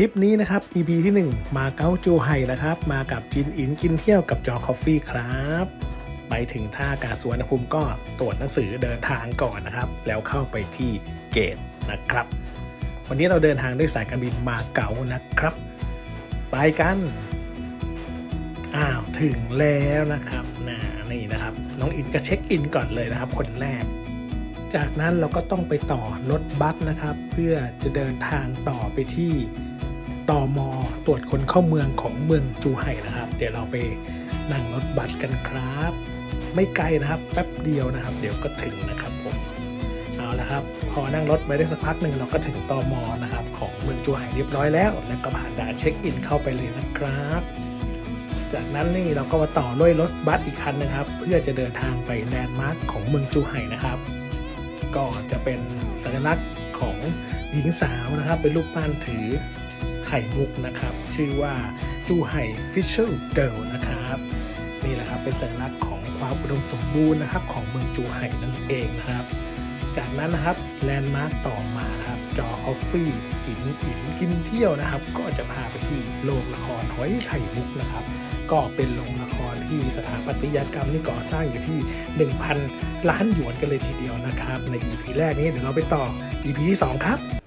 ทริปนี้นะครับ EP ที่ 1 มาเก๊าจูไห่นะครับ มากับจินอินกินเที่ยวกับจอคอฟฟี่ครับไปถึงท่าอากาศสวนภูมิก็ตรวจหนังสือเดินทางก่อนนะครับ แล้วเข้าไปที่เกตนะครับ วันนี้เราเดินทางด้วยสายการบินมาเก๊านะครับ ไปกัน อ้าวถึงแล้วนะครับนะนี่นะครับ น้องอินก็เช็คอินก่อนเลยนะครับ คนแรก จากนั้นเราก็ต้องไปต่อรถบัสนะครับ เพื่อจะเดินทางต่อไปที่ ตอมอตรวจคนเข้าเมืองของเมืองจูไห่นะครับ เดี๋ยวเราไปนั่งรถบัสกันครับ ไม่ไกลนะครับ แป๊บเดียวนะครับ เดี๋ยวก็ถึงนะครับผมเอาละครับ พอนั่งรถไปได้สักพักหนึ่งเราก็ถึงตอมอนะครับ ของเมืองจูไห่เรียบร้อยแล้ว แล้วก็ผ่านด่านเช็คอินเข้าไปเลยนะครับ จากนั้นนี่เราก็มาต่อด้วยรถบัสอีกคันนะครับ เพื่อจะเดินทางไปแลนด์มาร์คของเมืองจูไห่นะครับก็จะเป็นสัญลักษณ์ของหญิงสาวนะครับ เป็นรูปปั้นถือ ไข่มุกนะครับ ชื่อว่าจูไห่ฟิชเชอร์เกิลนะครับ นี่แหละครับเป็นสัญลักษณ์ของความอุดมสมบูรณ์นะครับ ของเมืองจูไห่นั่นเองนะครับ จากนั้นนะครับแลนด์มาร์คต่อมาครับจอคอฟฟี่กินอิ่มกินเที่ยวนะครับ ก็จะพาไปที่โรงละครหอยไข่มุกนะครับ ก็เป็นโรงละครที่สถาปัตยกรรมที่ก่อสร้างอยู่ที่ 1,000 ล้านหยวนกันเลยทีเดียวนะครับ ใน EP แรกนี้เดี๋ยวเราไปต่อ EP ที่ 2 ครับ